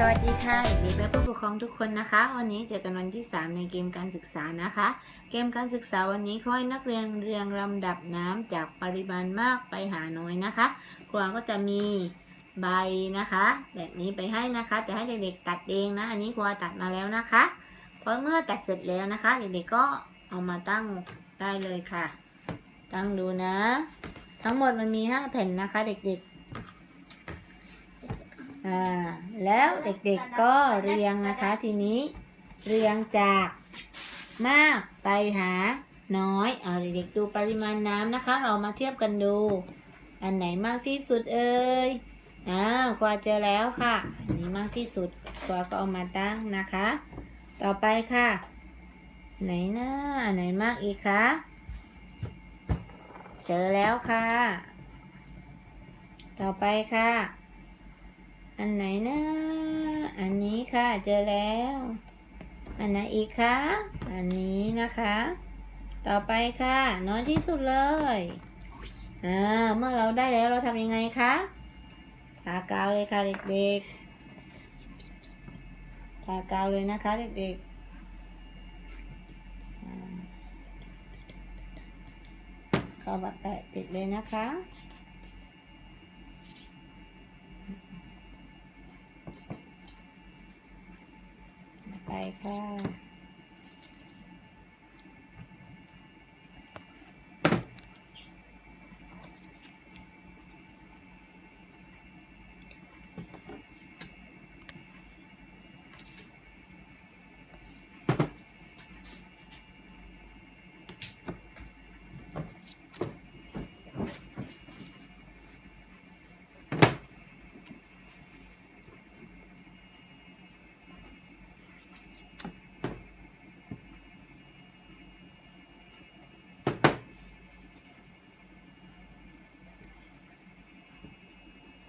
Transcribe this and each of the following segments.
สวัสดีค่ะเด็กและผู้ปกครองทุกคนนะคะ วันนี้เจอกันวันที่ 3 ในเกมการศึกษานะคะ เกมการศึกษาวันนี้ขอให้นักเรียนเรียงลำดับน้ำจากปริมาณมากไปหาน้อยนะคะ ครูก็จะมีใบนะคะ แบบนี้ไปให้นะคะ แต่ให้เด็กๆตัดเองนะ อันนี้ครูตัดมาแล้วนะคะพราะเมื่อตัดเสร็จแล้วนะคะเด็กๆก็เอามาตั้งได้เลยค่ะ ตั้งดูนะ ทั้งหมดมันมี 5 แผ่นนะคะ เด็กๆ อ่าแล้วเด็กๆก็เรียงนะคะทีนี้ เรียงจากมากไปหาน้อยเอาเด็กๆดูปริมาณน้ำนะคะ เรามาเทียบกันดู อันไหนมากที่สุดเอ่ยอ้าวกว่าเจอแล้วค่ะ อันนี้มากที่สุดกว่าก็เอามาตั้งนะคะ ต่อไปค่ะ ไหนนะอันไหนมากอีกคะเจอแล้วค่ะ ต่อไปค่ะ อันไหนนะ อันนี้ค่ะ เจอแล้ว อันไหนอีกคะ อันนี้นะคะ ต่อไปค่ะ น้อยที่สุดเลย อ่า เมื่อเราได้แล้วเราทำยังไงคะทากาวเลยค่ะเด็กๆ ทากาวเลยนะคะเด็กๆอ่าเข้าบัตรแปะติดเลยนะคะ ไปค่ะ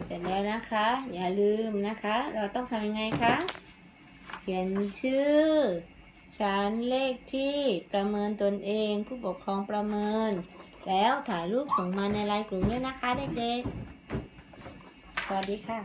เสร็จแล้วนะคะ อย่าลืมนะคะ เราต้องทำยังไงคะ เขียนชื่อชั้นเลขที่ประเมินตนเอง ผู้ปกครองประเมิน แล้วถ่ายรูปส่งมาในไลน์กลุ่มด้วยนะคะเด็กๆ สวัสดีค่ะ